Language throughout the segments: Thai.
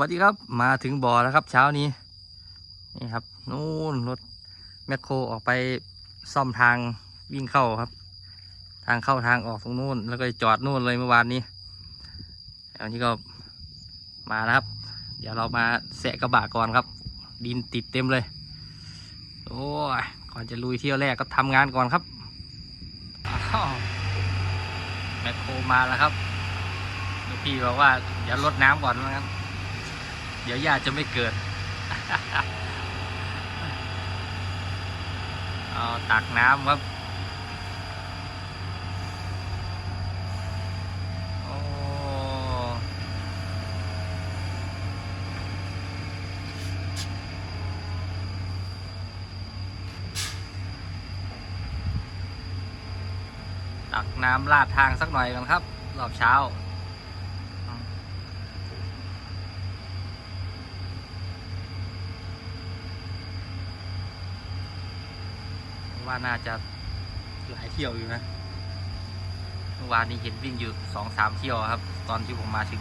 วัสดีครับ มาถึงบ่อแล้วครับ เช้านี้ นี่ครับ นู่นรถแมคโครออกไปซ่อมทางวิ่งเข้าครับ ทางเข้าทางออกตรงนู้นแล้วก็จอดนู่นเลยเมื่อวานนี้แล้วนี้ก็มาแล้วครับ เดี๋ยวเรามาแสะกระบะก่อนครับ ดินติดเต็มเลย โอ้ยก่อนจะลุยเที่ยวแรกก็ทำงานก่อนครับแมคโครมาแล้วครับพี่บอกว่าเดี๋ยวลดน้ำก่อนนะครับ เดี๋ยวญาติจะไม่เกิดเอาตักน้ำครับโอ้ตักน้ำลาดทางสักหน่อยกันครับ รอบเช้า น่าจะหลายเที่ยวอยู่นะ เมื่อวานนี้เห็นวิ่งอยู่สองสามเที่ยวครับ ตอนที่ผมมาถึง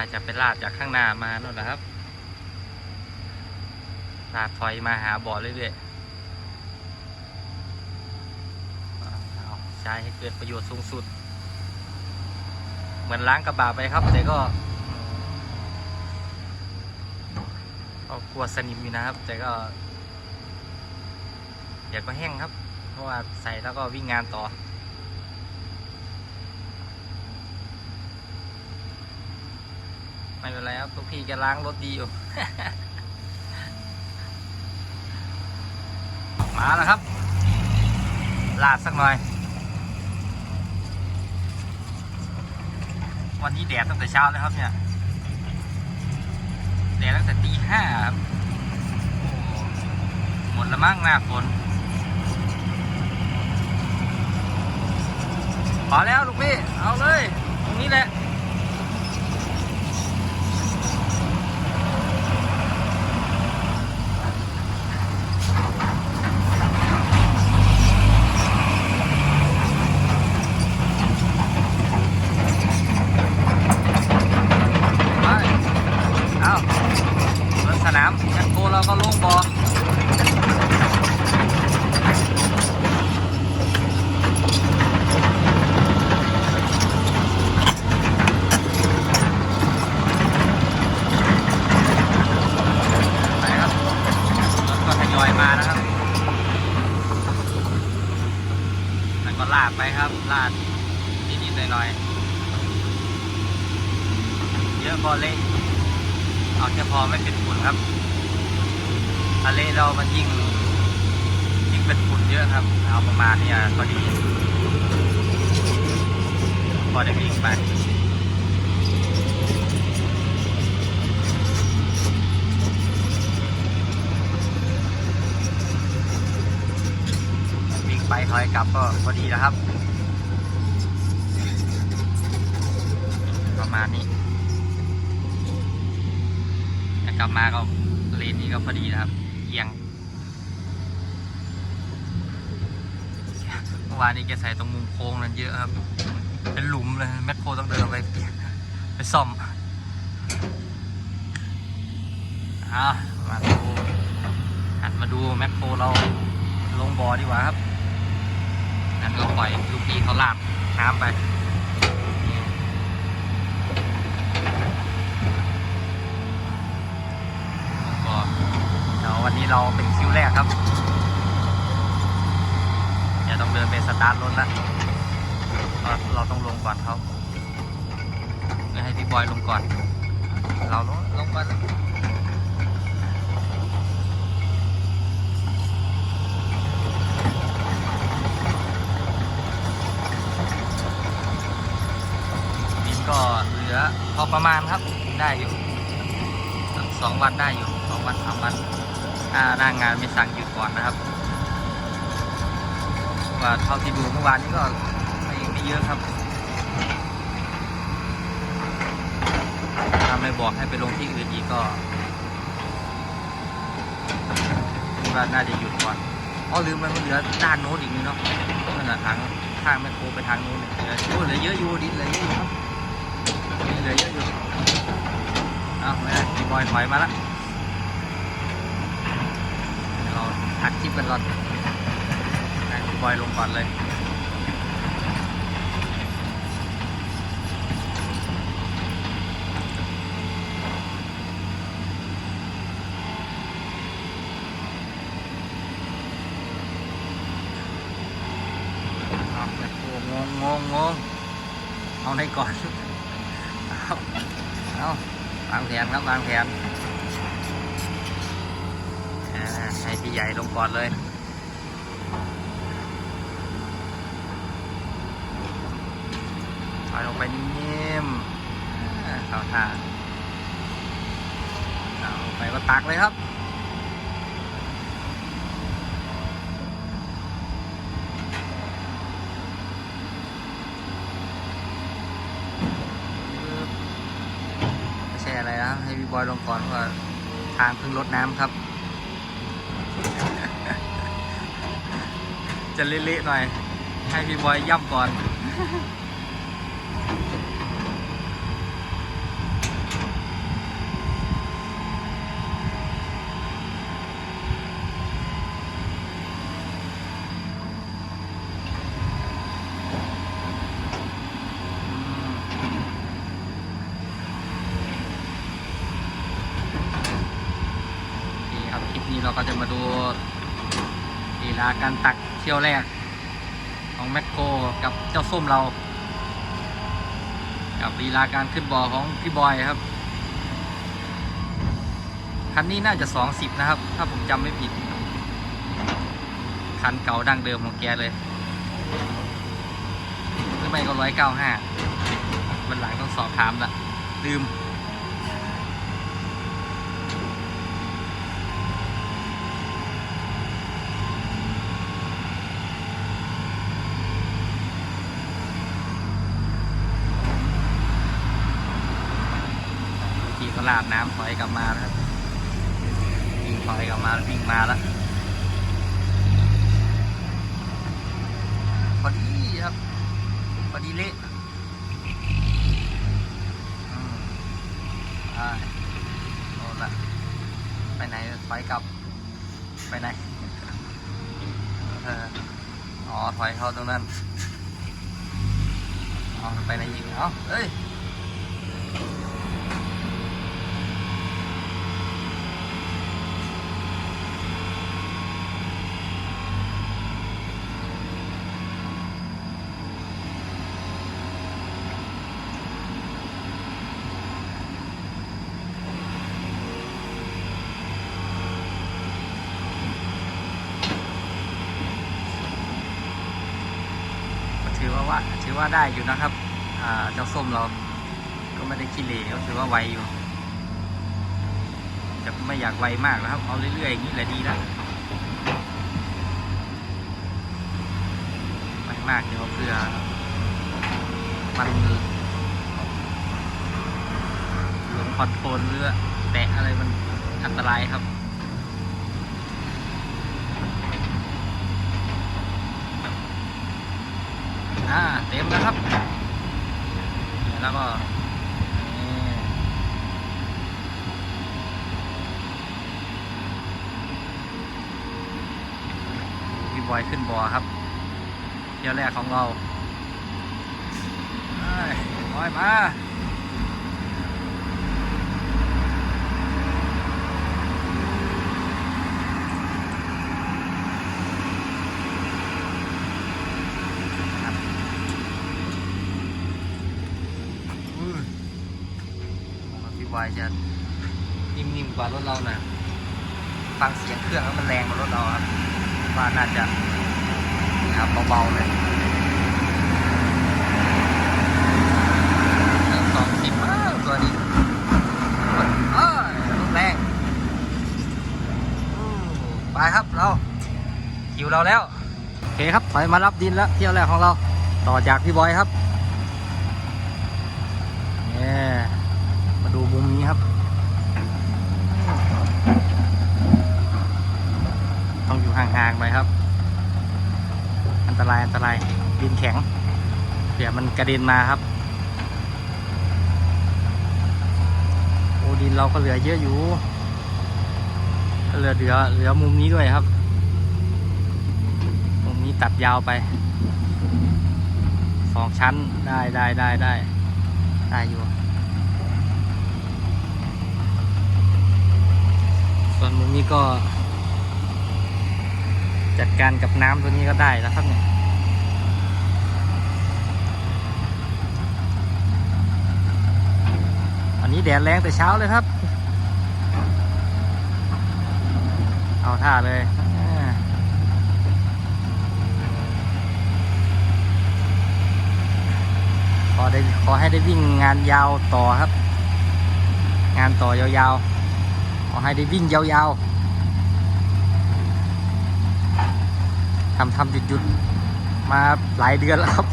อาจจะเป็นลาดจากข้างหน้ามาโน่นนะครับลาดถอยมาหาบ่อเรื่อยๆใช้ให้เกิดประโยชน์สูงสุด เหมือนล้างกระบะไปครับ แต่ก็ก็กลัวสนิมอยู่นะครับ แต่ก็เดี๋ยวก็แห้งครับ เพราะว่าใส่แล้วก็วิ่งงานต่อ ไม่เป็นไรครับทุกพี่แกล้างรถดีอยู่ มาแล้วครับ ลาดสักหน่อย วันนี้แดดตั้งแต่เช้าเลยครับเนี่ย แดดตั้งแต่ตีห้าครับโอ้หมดละมั้งหน้าฝนพอแล้วลูกพี่ เอาเลย ตรงนี้แหละ ไปเอารถส นามแอคโคเราก็ลงบอไปครับรถก็ทยอยมานะครับแล้วก็ลาดไปครับลาดนิดๆหน่อยๆเยอะพอเละ เอาแค่พอไม่เป็นฝุ่นครับทะเลเรามันยิ่งยิ่งเป็นฝุ่นเยอะครับ เอาประมาณนี้พอดีพอได้วิ่งไปวิ่งไปถอยกลับก็พอดีแล้วครับ ประมาณนี้ แต่ กลับมาก็เลนนี้ก็พอดีนะครับเอียงเมื่อวานนี้แกใส่ตรงมุมโค้งนั้นเยอะครับ เป็นหลุมเลยแมคโครต้องเดินไปไปซ่อมอะมาดูหันมาดูแมคโครเราลงบ่อดีกว่าครับงั้นก็ปล่อยลูกพี่เขาลาดน้ำไป ก็เดี๋ย วันนี้เราเป็นคิวแรกครับจะต้องเดินไปสตาร์ทรถแล้วเราเราต้องลงก่อนเขาไม่ให้พี่บอยลงก่อน เราลงลงก่อนพอประมาณครับได้อยู่ สองวันได้อยู่สองวันสามวันถ้าหน้างานไม่สั่งหยุดก่อนนะครับ ว่าเท่าที่ดูเมื่อวานนี้ก็ไม่ไม่เยอะครับถ้าไม่บอกให้ไปลงที่อื่นอีกก็ว่าน่าจะหยุดก่อนอ๋อลืมไปมันเหลือด้านโน้นอีกนี่เนาะนั่นน่ะทางทางแมคโครไปทางโน้นเนี่ยเหลือเหลือเยอะอยู่ดิเหลือเยอะอยู่ครับเหลือเยอะอยู่ เอาไม่ได้พี่บอยถอยมาและเดี๋ยวเราอัดคลิปกันก่อนให้พี่บอยลงก่อนเลยงงงงงงเอาในก่อน เอาเอา วางแผนครับวางแผนให้พี่ใหญ่ลงก่อนเลยถอยลงไปนิ่มๆเข้าท่าเอาลงไปก็ตักเลยครับ ไม่ใช่อะไรนะให้พี่บ อยลงก่อนเพราะว่าทางเพิ่งลดน้ำครับ จะเละๆหน่อย ให้พี่บอยย่ำก่อนครับคลิปนี้เรา ก็จะมาดูลีลาการตักเที่ยวแรก ของแมคโครกับเจ้าส้มเรา กับลีลาการขึ้นบอของพี่บอยครับ คันนี้น่าจะสองสิบนะครับ ถ้าผมจำไม่ผิด คันเก่าดั้งเดิมของแกเลยหรือไม่ก็ร้อยเก้าห้าวันหลังต้องสอบถามละลืม ขี่เขาลาดน้ำถอยกลับมาครับวิ่งถอยกลับมาวิ่งมาแล้วพอดีครับพอดีเละอืมอ่าโน่นละไปไหนถอยกลับ ไปไหนเอออ๋อถอยเข้าตรงนั้นอ๋อไปไหนอีกเอ้าเอ้ย ถือว่าว่า ถือว่าได้อยู่นะครับเจ้าส้มเราก็ไม่ได้ขี้เหร่ก็ถือว่าไวอยู่แต่ไม่อยากไวมากนะครับ เอาเรื่อยๆอย่างนี้แหละดีแล้วไวมากเดี๋ยวเพื่อมันหลงคอนโทรลหรือแตะอะไรมันอันตรายครับ อ่าเต็มแล้วครับแล้วก็นี่พี่บอยขึ้นบอครับเที่ยวแรกของเราบอยมา วายจะนิ่มๆกว่ารถเรานะ่อฟังเสียงเครื่องแล้วมันแรงกว่ารถเราครับว่าน่าจะครับเบาๆเลยสองสิบมากตัวนี้เออแรงไปครับเราคิวเราแล้วโอเคครับไปมารับดินแล้วเที่ยวแรกของเรา ต่อจากพี่บอยครับ ดูมุมนี้ครับ ต้องอยู่ห่างๆไปครับ อันตรายอันตรายดินแข็งเดี๋ยวมันกระเด็นมาครับ โอ้ดินเราก็เหลือเยอะอยู่เหลือเหลือเหลือมุมนี้ด้วยครับ มุมนี้ตัดยาวไปสองชั้นได้ได้ได้ได้ได้อยู่ ส่วนมุมนี้ก็ จัดการกับน้ำตัวนี้ก็ได้แล้วครับเนี่ยอันนี้แดดแรงแต่เช้าเลยครับ เอาท่าเลยขอได้ขอให้ได้วิ่งงานยาวต่อครับ งานต่อยาวๆ ขอให้ได้วิ่งยาวๆทำทำหยุดหยุดๆมาหลายเดือนแล้วครับ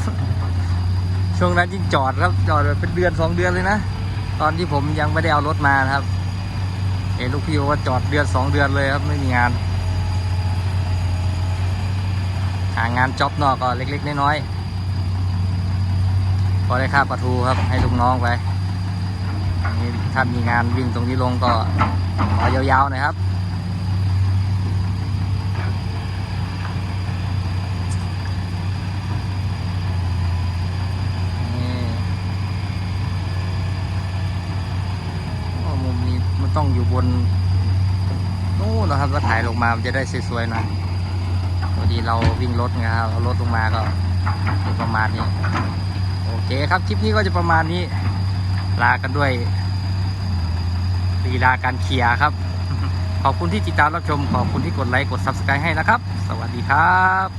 ช่วงนั้นยิ่งจอดครับจอดเป็นเดือนสองเดือนเลยนะ ตอนที่ผมยังไม่ได้เอารถมาครับเห็นลูกพี่ว่าจอดเดือนสองเดือนเลยครับไม่มีงานหางานจ็อบนอกก็เล็กๆน้อยๆพอได้ค่าปลาทูครับให้ลูกน้องไปถ้ามีงานวิ่งตรงนี้ลงก็ ขอยาวๆหน่อยครับ นี่มุมนี้มันต้องอยู่บนนู่นนะครับก็ถ่ายลงมา มันจะได้สวยๆหน่อยพอดีเราวิ่งรถไงครับเอารถลงมาก็ประมาณนี้ โอเคครับ คลิปนี้ก็จะประมาณนี้ ลากันด้วย ลีลาการเคลียร์ครับ ขอบคุณที่ติดตามรับชม ขอบคุณที่กดไลค์ กด Subscribe ให้นะครับ สวัสดีครับ